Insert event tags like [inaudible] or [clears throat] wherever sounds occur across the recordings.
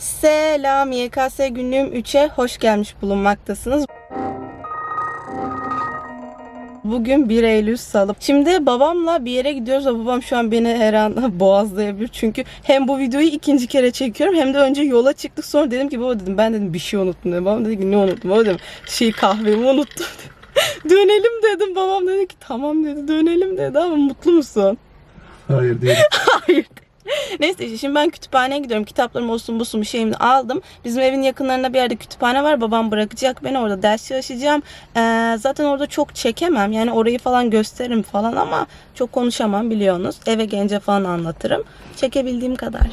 Selam YKS günlüğüm 3'e hoş gelmiş bulunmaktasınız. Bugün 1 Eylül Salı. Şimdi babamla bir yere gidiyoruz ve babam şu an beni her an [laughs] boğazlayabilir. Çünkü hem bu videoyu ikinci kere çekiyorum hem de önce yola çıktık sonra dedim ki baba dedim ben dedim bir şey unuttum dedim. Babam dedi ki ne unuttum? Baba dedim şey kahvemi unuttum [laughs] dönelim dedim. Babam dedi ki tamam dedi dönelim dedi ama mutlu musun? Hayır değil. [laughs] Hayır. [laughs] Neyse şimdi ben kütüphaneye gidiyorum. Kitaplarım olsun busun bir şeyimi aldım. Bizim evin yakınlarında bir yerde kütüphane var. Babam bırakacak beni orada ders çalışacağım. Ee, zaten orada çok çekemem. Yani orayı falan gösteririm falan ama çok konuşamam biliyorsunuz. Eve gelince falan anlatırım. Çekebildiğim kadar.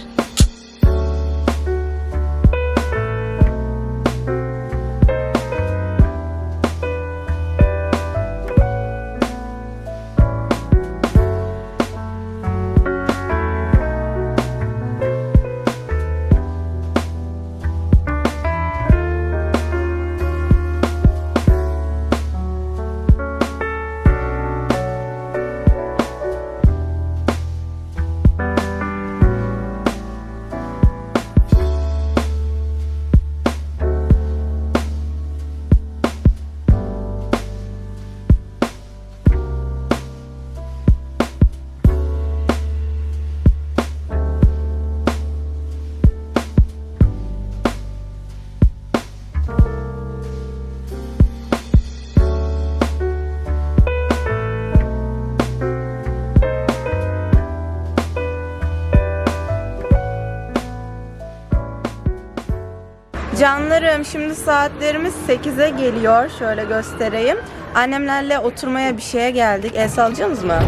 Canlarım şimdi saatlerimiz 8'e geliyor. Şöyle göstereyim. Annemlerle oturmaya bir şeye geldik. El sallayacaksınız mı?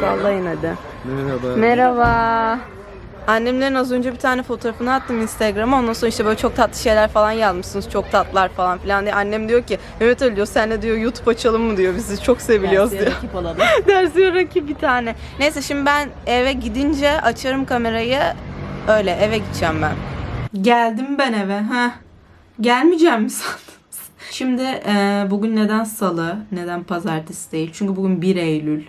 Sallayın hadi. Merhaba. Merhaba. Annemlerin az önce bir tane fotoğrafını attım Instagram'a. Ondan sonra işte böyle çok tatlı şeyler falan yazmışsınız. Çok tatlılar falan filan diye. Annem diyor ki Mehmet Ali diyor senle diyor YouTube açalım mı diyor. Bizi çok seviliyoruz diyor. rakip olalım. [laughs] Dersi rakip bir tane. Neyse şimdi ben eve gidince açarım kamerayı. Öyle eve gideceğim ben. Geldim ben eve. Ha. Gelmeyeceğim mi sandınız? Şimdi e, bugün neden salı, neden pazartesi değil? Çünkü bugün 1 Eylül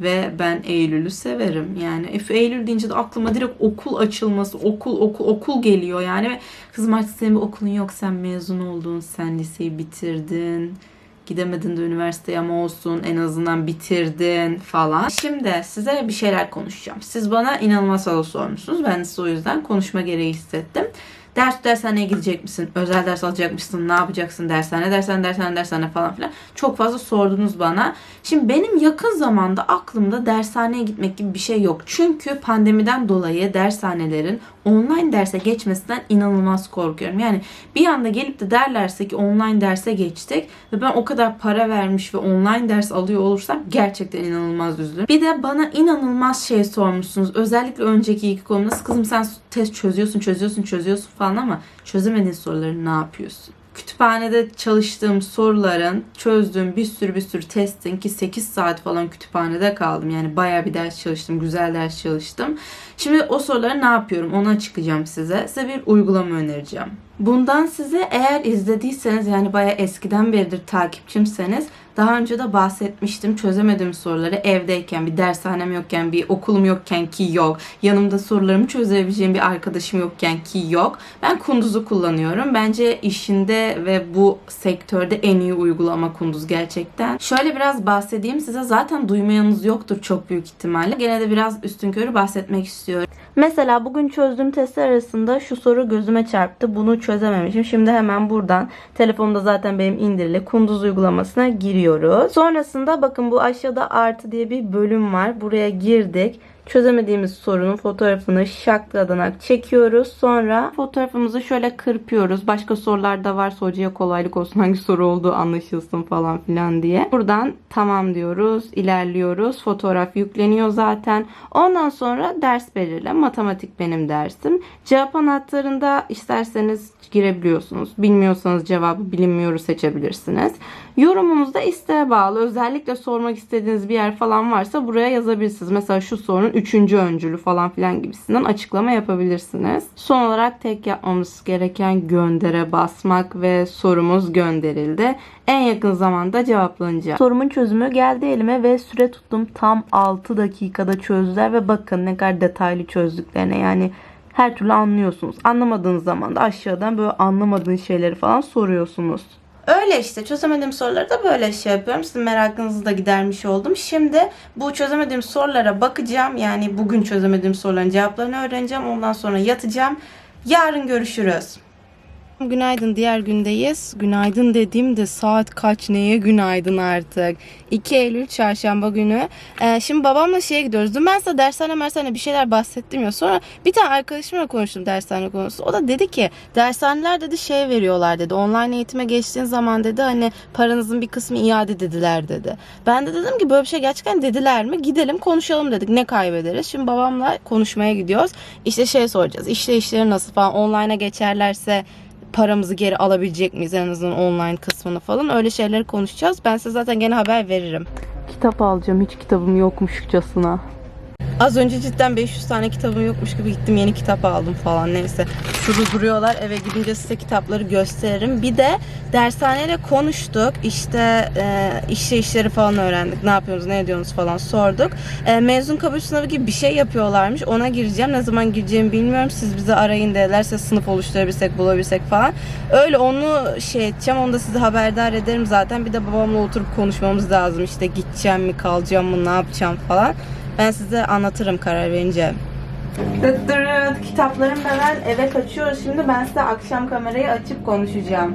ve ben Eylül'ü severim. Yani Eylül deyince de aklıma direkt okul açılması, okul okul okul geliyor yani. Ve kızım artık senin bir okulun yok, sen mezun oldun, sen liseyi bitirdin. Gidemedin de üniversiteye ama olsun en azından bitirdin falan. Şimdi size bir şeyler konuşacağım. Siz bana inanılmaz soru sormuşsunuz. Ben size o yüzden konuşma gereği hissettim. Ders dershaneye gidecek misin? Özel ders alacak mısın? Ne yapacaksın? Dershane, dershane, dershane, dershane falan filan. Çok fazla sordunuz bana. Şimdi benim yakın zamanda aklımda dershaneye gitmek gibi bir şey yok. Çünkü pandemiden dolayı dershanelerin online derse geçmesinden inanılmaz korkuyorum. Yani bir anda gelip de derlerse ki online derse geçtik ve ben o kadar para vermiş ve online ders alıyor olursam gerçekten inanılmaz üzülürüm. Bir de bana inanılmaz şey sormuşsunuz. Özellikle önceki iki konuda kızım sen test çözüyorsun, çözüyorsun, çözüyorsun falan ama çözemediğin soruları ne yapıyorsun? Kütüphanede çalıştığım soruların çözdüğüm bir sürü bir sürü testin ki 8 saat falan kütüphanede kaldım. Yani baya bir ders çalıştım. Güzel ders çalıştım. Şimdi o soruları ne yapıyorum onu açıklayacağım size. Size bir uygulama önereceğim. Bundan size eğer izlediyseniz yani baya eskiden beridir takipçimseniz daha önce de bahsetmiştim. Çözemediğim soruları evdeyken, bir dershanem yokken, bir okulum yokken ki yok. Yanımda sorularımı çözebileceğim bir arkadaşım yokken ki yok. Ben Kunduz'u kullanıyorum. Bence işinde ve bu sektörde en iyi uygulama Kunduz gerçekten. Şöyle biraz bahsedeyim size. Zaten duymayanınız yoktur çok büyük ihtimalle. Gene de biraz üstünkörü bahsetmek istiyorum. Mesela bugün çözdüğüm testler arasında şu soru gözüme çarptı. Bunu çözememişim. Şimdi hemen buradan telefonumda zaten benim indirili Kunduz uygulamasına giriyoruz. Sonrasında bakın bu aşağıda artı diye bir bölüm var. Buraya girdik. Çözemediğimiz sorunun fotoğrafını şakladanak çekiyoruz. Sonra fotoğrafımızı şöyle kırpıyoruz. Başka sorular da varsa hocaya kolaylık olsun hangi soru olduğu anlaşılsın falan filan diye. Buradan tamam diyoruz. ilerliyoruz. Fotoğraf yükleniyor zaten. Ondan sonra ders belirle. Matematik benim dersim. Cevap anahtarında isterseniz girebiliyorsunuz. Bilmiyorsanız cevabı bilinmiyoru seçebilirsiniz. Yorumunuz da isteğe bağlı. Özellikle sormak istediğiniz bir yer falan varsa buraya yazabilirsiniz. Mesela şu sorunun üçüncü öncülü falan filan gibisinden açıklama yapabilirsiniz. Son olarak tek yapmamız gereken göndere basmak ve sorumuz gönderildi. En yakın zamanda cevaplanacak. Sorumun çözümü geldi elime ve süre tuttum. Tam 6 dakikada çözdüler ve bakın ne kadar detaylı çözdüklerine yani her türlü anlıyorsunuz. Anlamadığınız zaman da aşağıdan böyle anlamadığın şeyleri falan soruyorsunuz. Öyle işte çözemediğim soruları da böyle şey yapıyorum. Sizin merakınızı da gidermiş oldum. Şimdi bu çözemediğim sorulara bakacağım. Yani bugün çözemediğim soruların cevaplarını öğreneceğim. Ondan sonra yatacağım. Yarın görüşürüz. Günaydın diğer gündeyiz. Günaydın dediğimde saat kaç neye günaydın artık. 2 Eylül çarşamba günü. Ee, şimdi babamla şeye gidiyoruz. Dün ben size dershane mersane bir şeyler bahsettim ya. Sonra bir tane arkadaşımla konuştum dershane konusu. O da dedi ki dershaneler dedi şey veriyorlar dedi. Online eğitime geçtiğin zaman dedi hani paranızın bir kısmı iade dediler dedi. Ben de dedim ki böyle bir şey gerçekten dediler mi? Gidelim konuşalım dedik. Ne kaybederiz? Şimdi babamla konuşmaya gidiyoruz. İşte şey soracağız. İşte işleri nasıl falan online'a geçerlerse paramızı geri alabilecek miyiz en azından online kısmını falan öyle şeyleri konuşacağız. Ben size zaten gene haber veririm. Kitap alacağım hiç kitabım yokmuşçasına. Az önce cidden 500 tane kitabım yokmuş gibi gittim yeni kitap aldım falan neyse. Şurada duruyorlar eve gidince size kitapları gösteririm. Bir de dershaneyle konuştuk işte e, işe işleri falan öğrendik ne yapıyorsunuz ne ediyorsunuz falan sorduk. E, mezun kabul sınavı gibi bir şey yapıyorlarmış ona gireceğim ne zaman gireceğimi bilmiyorum siz bizi arayın dedilerse sınıf oluşturabilsek bulabilsek falan. Öyle onu şey edeceğim onu da size haberdar ederim zaten bir de babamla oturup konuşmamız lazım işte gideceğim mi kalacağım mı ne yapacağım falan. Ben size anlatırım karar verince. Dıt dırıt, Kitaplarım hemen eve kaçıyor. Şimdi ben size akşam kamerayı açıp konuşacağım.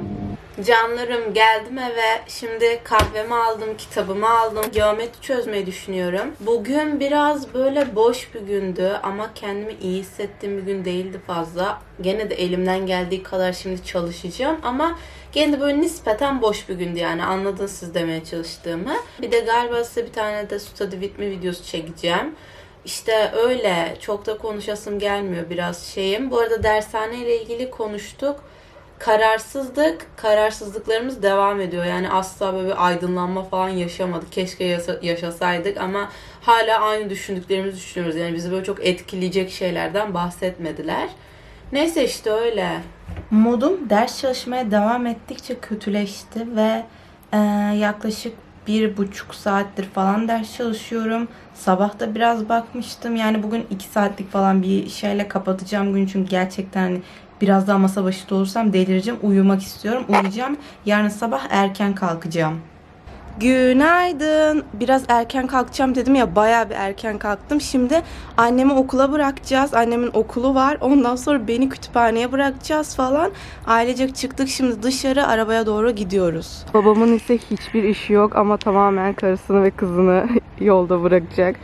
Canlarım geldim eve. Şimdi kahvemi aldım, kitabımı aldım. Geometri çözmeyi düşünüyorum. Bugün biraz böyle boş bir gündü ama kendimi iyi hissettiğim bir gün değildi fazla. Gene de elimden geldiği kadar şimdi çalışacağım ama gene de böyle nispeten boş bir gündü yani anladınız siz demeye çalıştığımı. Bir de galiba size bir tane de study with me videosu çekeceğim. İşte öyle çok da konuşasım gelmiyor biraz şeyim. Bu arada dershane ile ilgili konuştuk kararsızlık, kararsızlıklarımız devam ediyor. Yani asla böyle bir aydınlanma falan yaşamadık. Keşke yaşasaydık ama hala aynı düşündüklerimizi düşünüyoruz. Yani bizi böyle çok etkileyecek şeylerden bahsetmediler. Neyse işte öyle. Modum ders çalışmaya devam ettikçe kötüleşti ve e, yaklaşık bir buçuk saattir falan ders çalışıyorum. Sabah da biraz bakmıştım. Yani bugün iki saatlik falan bir şeyle kapatacağım gün çünkü gerçekten hani biraz daha masa başında olursam delireceğim. Uyumak istiyorum. Uyuyacağım. Yarın sabah erken kalkacağım. Günaydın. Biraz erken kalkacağım dedim ya bayağı bir erken kalktım. Şimdi annemi okula bırakacağız. Annemin okulu var. Ondan sonra beni kütüphaneye bırakacağız falan. Ailecek çıktık şimdi dışarı arabaya doğru gidiyoruz. Babamın ise hiçbir işi yok ama tamamen karısını ve kızını [laughs] yolda bırakacak.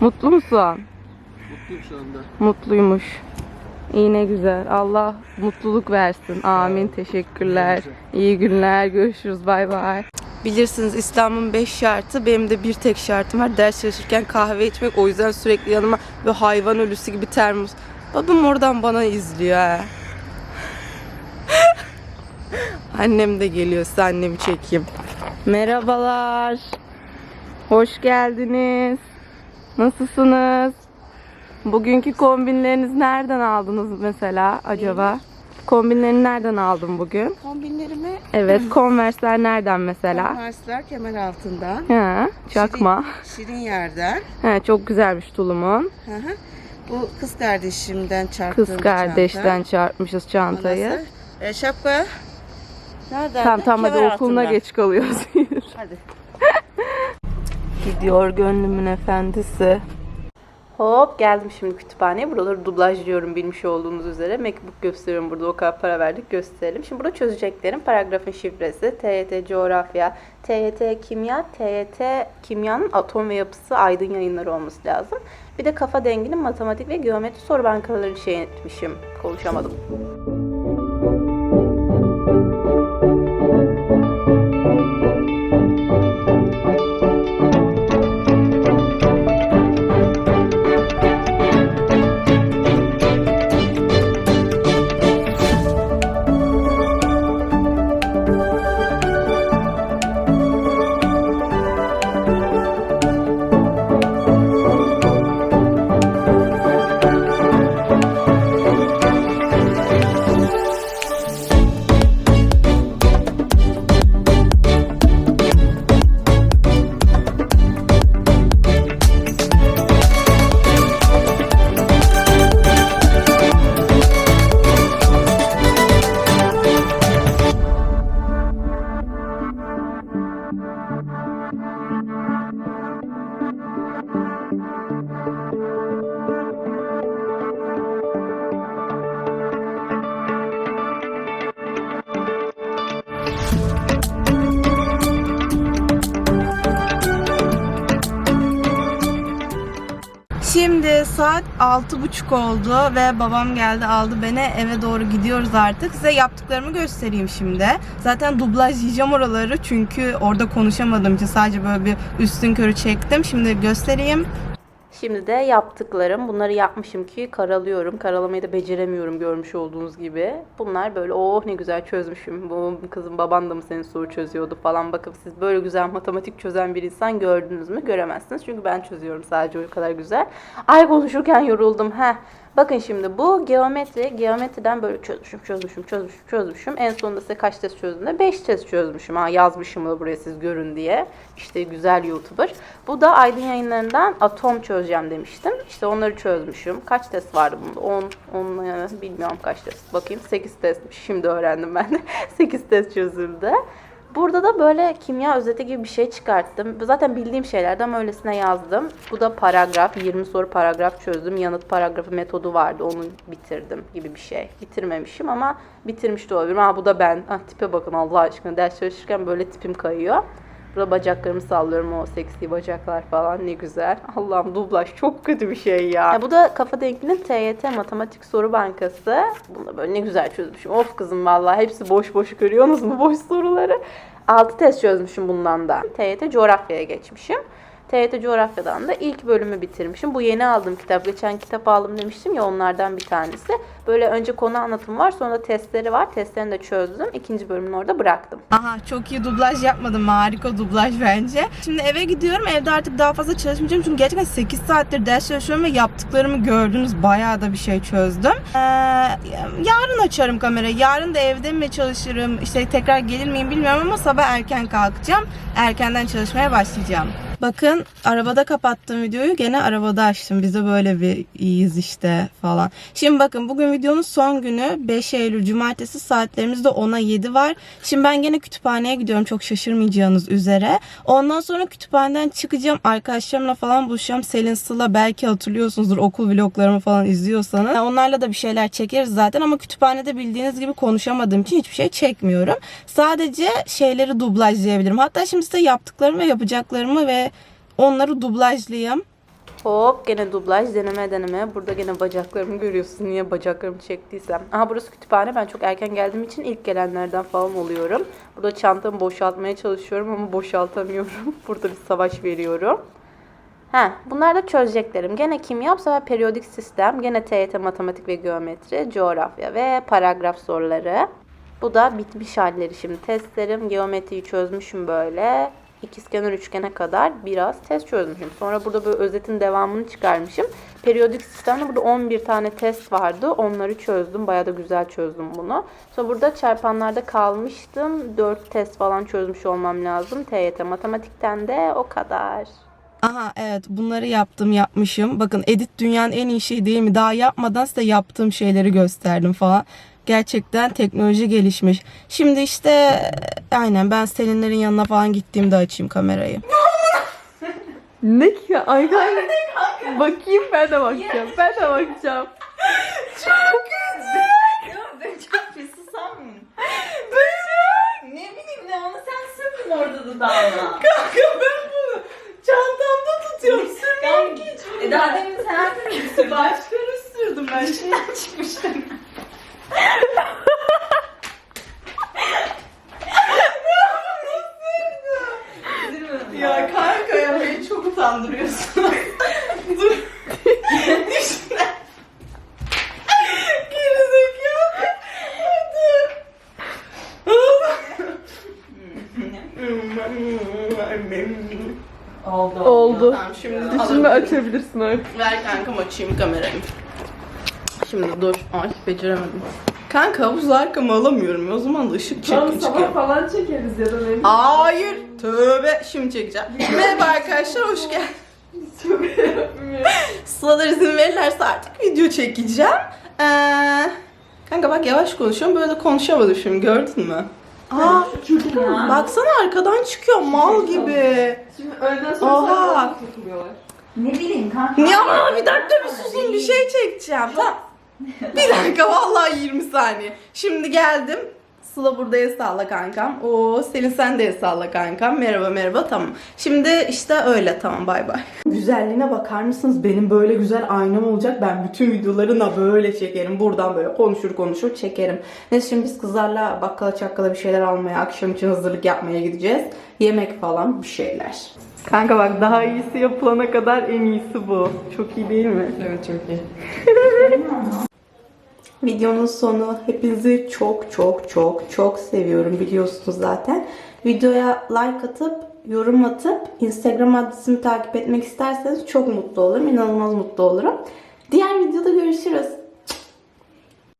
Mutlu musun? Mutluyum şu anda. Mutluymuş. İyi ne güzel. Allah mutluluk versin. Amin. Teşekkürler. İyi günler. Görüşürüz. Bay bay. Bilirsiniz İslam'ın 5 şartı. Benim de bir tek şartım var. Ders çalışırken kahve içmek. O yüzden sürekli yanıma ve hayvan ölüsü gibi termos. Babam oradan bana izliyor ha. [laughs] Annem de geliyor. Size annemi çekeyim. Merhabalar. Hoş geldiniz. Nasılsınız? Bugünkü kombinleriniz nereden aldınız mesela acaba? Kombinlerini nereden aldın bugün? Kombinlerimi Evet, [clears throat] Converse'ler nereden mesela? Konversler kemer altından. Ha, çakma. Şirin, şirin yerden. Ha, çok güzelmiş tulumun. Hı hı. Bu kız kardeşimden çarptığım Kız kardeşten çanta. çarpmışız çantayı. E, şapka. Nereden? Tamam tamam hadi okuluna geç kalıyoruz. Hadi. [laughs] Gidiyor gönlümün efendisi. Hop geldim şimdi kütüphaneye. Buraları dublajlıyorum bilmiş olduğunuz üzere. Macbook gösteriyorum burada o kadar para verdik gösterelim. Şimdi burada çözeceklerim. Paragrafın şifresi, TYT coğrafya, TYT kimya, TYT kimyanın atom ve yapısı aydın yayınları olması lazım. Bir de kafa denginin matematik ve geometri soru bankaları şey etmişim. Konuşamadım. 6.30 oldu ve babam geldi aldı beni eve doğru gidiyoruz artık. Size yaptıklarımı göstereyim şimdi. Zaten dublaj yiyeceğim oraları çünkü orada konuşamadım için sadece böyle bir üstün körü çektim. Şimdi göstereyim. Şimdi de yaptıklarım. Bunları yapmışım ki karalıyorum. Karalamayı da beceremiyorum görmüş olduğunuz gibi. Bunlar böyle oh ne güzel çözmüşüm. Bu kızım baban da mı senin soru çözüyordu falan. Bakın siz böyle güzel matematik çözen bir insan gördünüz mü? Göremezsiniz. Çünkü ben çözüyorum sadece o kadar güzel. Ay konuşurken yoruldum. Heh. Bakın şimdi bu geometri. Geometriden böyle çözmüşüm, çözmüşüm, çözmüşüm, çözmüşüm. En sonunda size kaç test çözdüm 5 test çözmüşüm. Ha yazmışım da buraya siz görün diye. İşte güzel YouTuber. Bu da Aydın yayınlarından atom çözeceğim demiştim. İşte onları çözmüşüm. Kaç test vardı bunda? 10, 10 yani bilmiyorum kaç test. Bakayım 8 testmiş. Şimdi öğrendim ben de. [laughs] 8 test çözüldü. Burada da böyle kimya özeti gibi bir şey çıkarttım. Zaten bildiğim şeylerden öylesine yazdım. Bu da paragraf. 20 soru paragraf çözdüm. Yanıt paragrafı metodu vardı. Onu bitirdim gibi bir şey. Bitirmemişim ama bitirmiş de olabilirim. Ha bu da ben. Ah, tipe bakın Allah aşkına. Ders çalışırken böyle tipim kayıyor. Burada bacaklarımı sallıyorum o seksi bacaklar falan ne güzel. [laughs] Allah'ım dublaj çok kötü bir şey ya. ya bu da Kafa Denkli'nin TYT Matematik Soru Bankası. Bunu böyle ne güzel çözmüşüm. Of kızım vallahi hepsi boş boş görüyorsunuz mu boş soruları. 6 test çözmüşüm bundan da. TYT coğrafyaya geçmişim. TYT coğrafyadan da ilk bölümü bitirmişim. Bu yeni aldığım kitap. Geçen kitap aldım demiştim ya onlardan bir tanesi. Böyle önce konu anlatımı var sonra testleri var. Testlerini de çözdüm. İkinci bölümünü orada bıraktım. Aha çok iyi dublaj yapmadım. Harika dublaj bence. Şimdi eve gidiyorum. Evde artık daha fazla çalışmayacağım. Çünkü gerçekten 8 saattir ders çalışıyorum ve yaptıklarımı gördünüz. Bayağı da bir şey çözdüm. Ee, yarın açarım kamerayı. Yarın da evde mi çalışırım? İşte tekrar gelir miyim bilmiyorum ama sabah erken kalkacağım. Erkenden çalışmaya başlayacağım. Bakın arabada kapattım videoyu. Gene arabada açtım. Biz de böyle bir iyiyiz işte falan. Şimdi bakın bugün videonun son günü 5 Eylül Cumartesi saatlerimizde 10'a 7 var. Şimdi ben gene kütüphaneye gidiyorum çok şaşırmayacağınız üzere. Ondan sonra kütüphaneden çıkacağım. Arkadaşlarımla falan buluşacağım. Selin Sıla belki hatırlıyorsunuzdur okul vloglarımı falan izliyorsanız. Onlarla da bir şeyler çekeriz zaten ama kütüphanede bildiğiniz gibi konuşamadığım için hiçbir şey çekmiyorum. Sadece şeyleri dublajlayabilirim. Hatta şimdi size yaptıklarımı ve yapacaklarımı ve onları dublajlayayım. Hop gene dublaj deneme deneme. Burada gene bacaklarımı görüyorsunuz. Niye bacaklarımı çektiysem. Aha burası kütüphane. Ben çok erken geldiğim için ilk gelenlerden falan oluyorum. Burada çantamı boşaltmaya çalışıyorum ama boşaltamıyorum. [laughs] Burada bir savaş veriyorum. Ha, bunlar da çözeceklerim. Gene kimya, bu sefer periyodik sistem, gene TYT matematik ve geometri, coğrafya ve paragraf soruları. Bu da bitmiş halleri şimdi. Testlerim, geometriyi çözmüşüm böyle. İkizkenar üçgene kadar biraz test çözmüşüm. Sonra burada böyle özetin devamını çıkarmışım. Periyodik sistemde burada 11 tane test vardı. Onları çözdüm. Bayağı da güzel çözdüm bunu. Sonra burada çarpanlarda kalmıştım. 4 test falan çözmüş olmam lazım. TYT matematikten de o kadar. Aha evet bunları yaptım yapmışım. Bakın edit dünyanın en iyi şeyi değil mi? Daha yapmadan size yaptığım şeyleri gösterdim falan. Gerçekten teknoloji gelişmiş. Şimdi işte aynen ben Selinlerin yanına falan gittiğimde açayım kamerayı. Ne ki? Ay ay. Bakayım ben de bakacağım. Ben de bakacağım. Ben çok pis susam. Ne bileyim ne onu sen sürdün orada dudağına. Kanka ben bunu çantamda tutuyorum. Sürmüyorum ki hiç E daha demin sen her türlü sürdün. Başkanı sürdüm ben. İçinden çıkmıştım. Ya kanka ya beni çok utandırıyorsun. Dur. Düşme. Gerizekalı. Oldu. Oldu. Tamam şimdi Şimdi alabilirim. açabilirsin artık. Ver kankam açayım kamerayı. Şimdi dur. Ay beceremedim. Kanka havuz arkamı alamıyorum. O zaman da ışık Tam çekin sabah çıkıyor. falan çekeriz ya da ne bileyim. Hayır. Tövbe. Şimdi çekeceğim. Merhaba arkadaşlar hoş geldiniz. Sılalar izin verirlerse artık video çekeceğim. Ee, kanka bak yavaş konuşuyorum. Böyle de konuşamadım şimdi gördün mü? Aa, baksana arkadan çıkıyor mal gibi. Şimdi öğleden sonra Oha. takılıyorlar. Ne bileyim kanka. Ya bir dakika bir susun bir şey çekeceğim. Tamam. Bir dakika vallahi 20 saniye. Şimdi geldim. Sıla burada el salla kankam. Oo Selin sen de el salla kankam. Merhaba merhaba tamam. Şimdi işte öyle tamam bay bay. Güzelliğine bakar mısınız? Benim böyle güzel aynam olacak. Ben bütün videolarına böyle çekerim. Buradan böyle konuşur konuşur çekerim. Neyse şimdi biz kızlarla bakkala çakkala bir şeyler almaya, akşam için hazırlık yapmaya gideceğiz. Yemek falan bir şeyler. Kanka bak daha iyisi yapılana kadar en iyisi bu. Çok iyi değil mi? Evet çok iyi. [laughs] Videonun sonu. Hepinizi çok çok çok çok seviyorum biliyorsunuz zaten. Videoya like atıp yorum atıp Instagram adresimi takip etmek isterseniz çok mutlu olurum. İnanılmaz mutlu olurum. Diğer videoda görüşürüz.